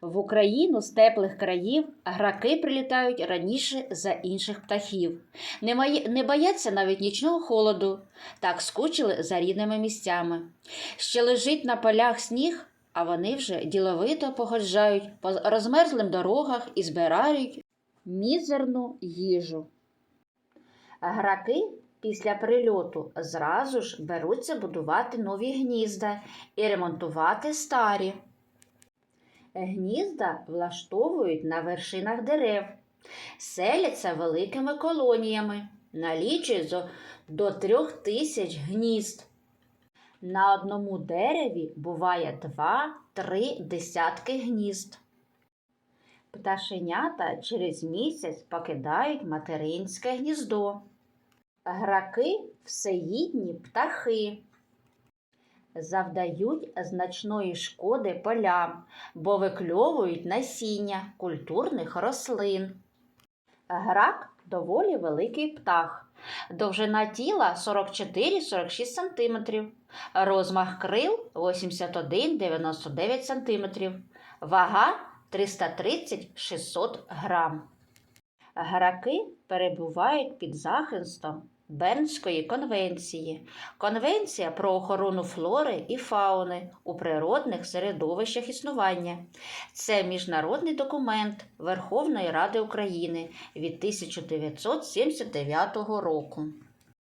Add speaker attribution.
Speaker 1: В Україну з теплих країв граки прилітають раніше за інших птахів. Не, має- не бояться навіть нічного холоду, так скучили за рідними місцями. Ще лежить на полях сніг, а вони вже діловито походжають по розмерзлим дорогах і збирають мізерну їжу. Граки після прильоту зразу ж беруться будувати нові гнізда і ремонтувати старі. Гнізда влаштовують на вершинах дерев, селяться великими колоніями, налічують до трьох тисяч гнізд. На одному дереві буває два-три десятки гнізд. Пташенята через місяць покидають материнське гніздо. Граки всеїдні птахи. Завдають значної шкоди полям, бо викльовують насіння культурних рослин. Грак доволі великий птах. Довжина тіла 44-46 см, розмах крил 81-99 см, вага 330-600 грам. Граки перебувають під захистом Бернської конвенції. Конвенція про охорону флори і фауни у природних середовищах існування. Це міжнародний документ Верховної Ради України від 1979 року.